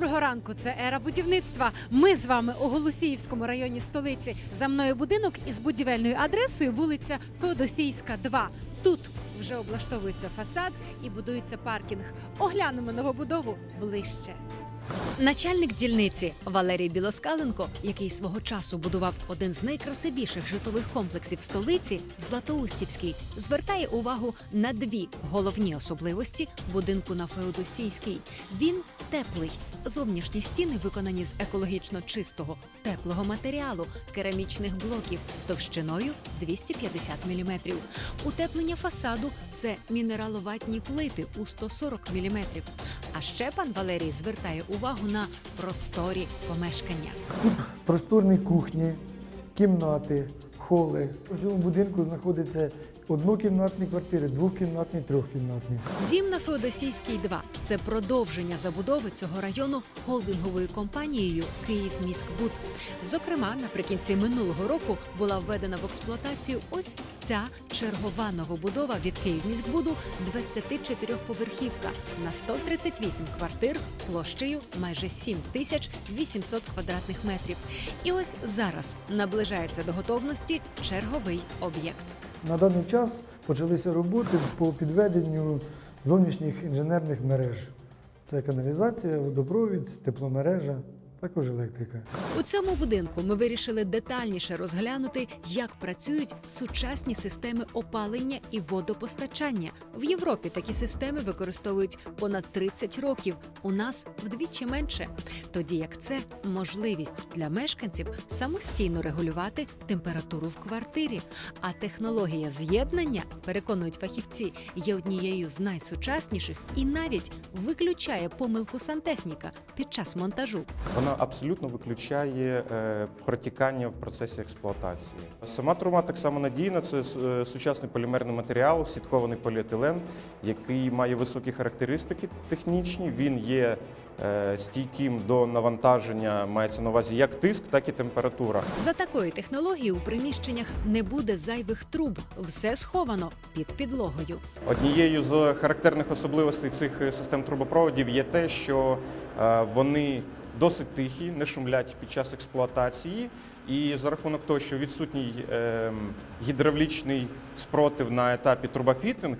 Доброго ранку. Це ера будівництва. Ми з вами у Голосіївському районі столиці. За мною будинок із будівельною адресою вулиця Феодосійська, 2. Тут вже облаштовується фасад і будується паркінг. Оглянемо новобудову ближче. Начальник дільниці Валерій Білоскаленко, який свого часу будував один з найкрасивіших житлових комплексів столиці Златоустівський, звертає увагу на дві головні особливості будинку на Феодосійській. Він теплий. Зовнішні стіни виконані з екологічно чистого теплого матеріалу, керамічних блоків товщиною 250 мм. Утеплення фасаду це мінераловатні плити у 140 мм. А ще пан Валерій звертає увагу на просторі помешкання. Просторні кухні, кімнати, холи. У цьому будинку знаходяться однокімнатні квартири, двокімнатні, трьохкімнатні. Дім на Феодосійській 2 – це продовження забудови цього району холдинговою компанією «Київміськбуд». Зокрема, наприкінці минулого року була введена в експлуатацію ось ця чергова новобудова від «Київміськбуду» 24-поверхівка на 138 квартир площею майже 7 тисяч 800 квадратних метрів. І ось зараз наближається до готовності черговий об'єкт. На даний час почалися роботи по підведенню зовнішніх інженерних мереж. Це каналізація, водопровід, тепломережа, також електрика. У цьому будинку ми вирішили детальніше розглянути, як працюють сучасні системи опалення і водопостачання. В Європі такі системи використовують понад 30 років. У нас вдвічі менше. Тоді як це можливість для мешканців самостійно регулювати температуру в квартирі. А технологія з'єднання, переконують фахівці, є однією з найсучасніших і навіть виключає помилку сантехніка під час монтажу. Вона абсолютно виключає е, протікання в процесі експлуатації. Сама труба так само надійна. Це е, сучасний полімерний матеріал, сіткований поліетилен, який має високі характеристики технічні. Він є е, стійким до навантаження, мається на увазі як тиск, так і температура. За такої технології у приміщеннях не буде зайвих труб. Все сховано під підлогою. Однією з характерних особливостей цих систем трубопроводів є те, що вони досить тихі, не шумлять під час експлуатації. І за рахунок того, що відсутній е, гідравлічний спротив на етапі трубофітинг,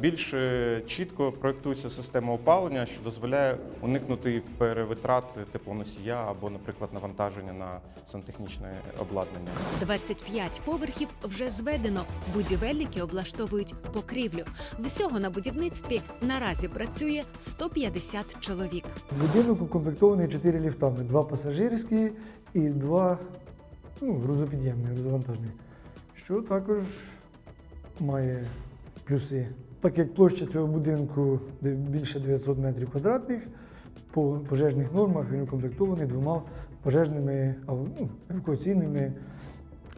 більш е, чітко проєктується система опалення, що дозволяє уникнути перевитрат теплоносія або, наприклад, навантаження на сантехнічне обладнання. 25 поверхів вже зведено. Будівельники облаштовують покрівлю. Всього на будівництві наразі працює 150 чоловік. Будинок укомплектований чотири ліфтами: два пасажирські і два ну, грузопідємні, грузовантажні, що також має плюси. Так як площа цього будинку більше 900 метрів квадратних, по пожежних нормах він укомплектований двома пожежними ав-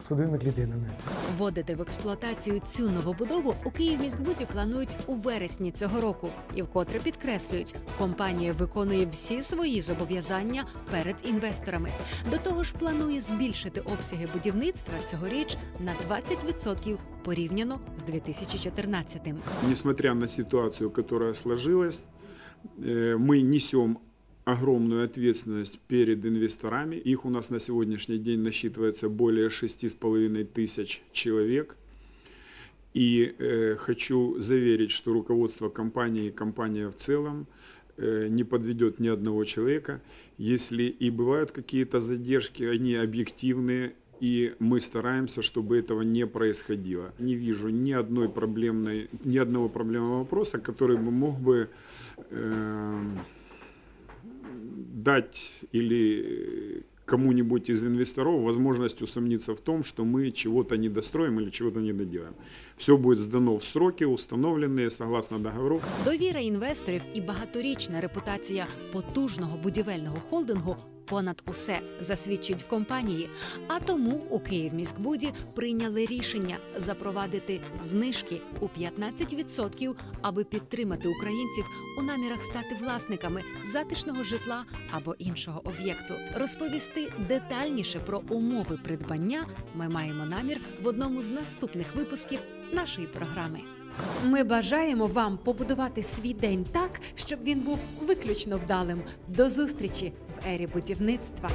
ну, евакуаційними клітинами. Вводити в експлуатацію цю новобудову у Київміськбуді планують у вересні цього року. І вкотре підкреслюють, компанія виконує всі свої зобов'язання перед інвесторами. До того ж, планує збільшити обсяги будівництва цьогоріч на 20% порівняно з 2014-м. Несмотря на ситуацию, которая сложилась, э, мы несем огромную ответственность перед инвесторами. Их у нас на сегодняшний день насчитывается более 6,5 тысяч человек. И э, хочу заверить, что руководство компании и компания в целом э, не подведет ни одного человека. Если и бывают какие-то задержки, они объективные, и мы стараемся, чтобы этого не происходило. Не вижу ни одной проблемной, ни одного проблемного вопроса, который бы мог бы э, дать или кому-нибудь из инвесторов возможность усомниться в том, что мы чего-то не достроим или чего-то не доделаем. Все будет сдано в сроки, установленные согласно договору. Довіра інвесторів і багаторічна репутація потужного будівельного холдингу понад усе засвідчують в компанії. А тому у Київміськбуді прийняли рішення запровадити знижки у 15%, аби підтримати українців у намірах стати власниками затишного житла або іншого об'єкту. Розповісти детальніше про умови придбання ми маємо намір в одному з наступних випусків нашої програми. Ми бажаємо вам побудувати свій день так, щоб він був виключно вдалим. До зустрічі ері будівництва.